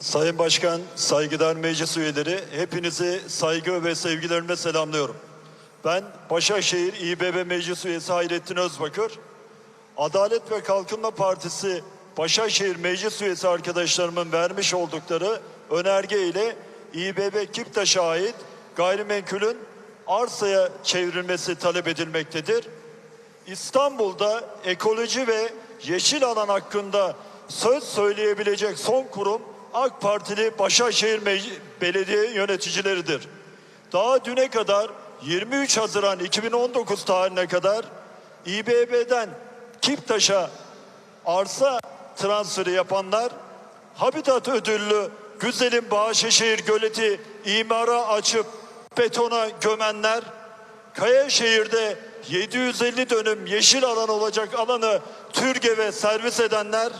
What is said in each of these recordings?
Sayın Başkan, saygıdeğer meclis üyeleri, hepinizi saygı ve sevgilerimle selamlıyorum. Ben Başakşehir İBB Meclis Üyesi Hayrettin Özbakır. Adalet ve Kalkınma Partisi Başakşehir Meclis Üyesi arkadaşlarımın vermiş oldukları önerge ile İBB Kiptaş'a ait gayrimenkulün arsaya çevrilmesi talep edilmektedir. İstanbul'da ekoloji ve yeşil alan hakkında söz söyleyebilecek son kurum AK Partili Başakşehir Mec- Belediye yöneticileridir. Daha düne kadar 23 Haziran 2019 tarihine kadar İBB'den Kiptaş'a arsa transferi yapanlar, Habitat ödüllü Güzelim Bahçeşehir Göleti imara açıp betona gömenler, Kayaşehir'de 750 dönüm yeşil alan olacak alanı TÜRGEV'e servis edenler,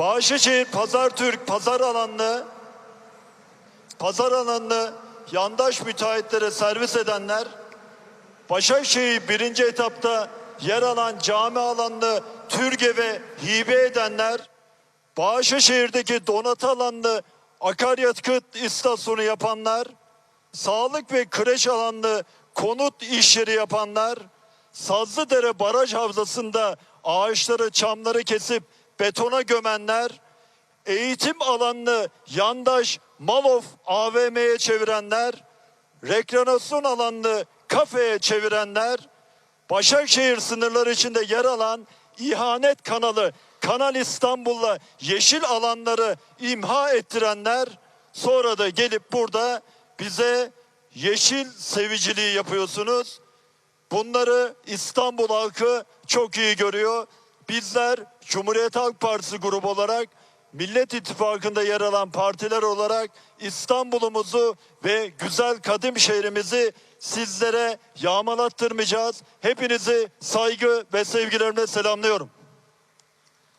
Bahçeşehir Pazar Türk pazar alanını pazar alanını yandaş müteahhitlere servis edenler, Başakşehir birinci etapta yer alan cami alanını TÜRGEV'e hibe edenler, Bahçeşehir'deki donatı alanını akaryakıt istasyonu yapanlar, sağlık ve kreş alanlı konut işleri yapanlar, Sazlıdere Baraj Havzası'nda ağaçları, çamları kesip betona gömenler, eğitim alanını yandaş Malof AVM'ye çevirenler, rekreasyon alanını kafeye çevirenler, Başakşehir sınırları içinde yer alan ihanet kanalı Kanal İstanbul'la yeşil alanları imha ettirenler sonra da gelip burada bize yeşil seviciliği yapıyorsunuz. Bunları İstanbul halkı çok iyi görüyor. Bizler Cumhuriyet Halk Partisi grubu olarak Millet İttifakı'nda yer alan partiler olarak İstanbul'umuzu ve güzel kadim şehrimizi sizlere yağmalattırmayacağız. Hepinizi saygı ve sevgilerimle selamlıyorum.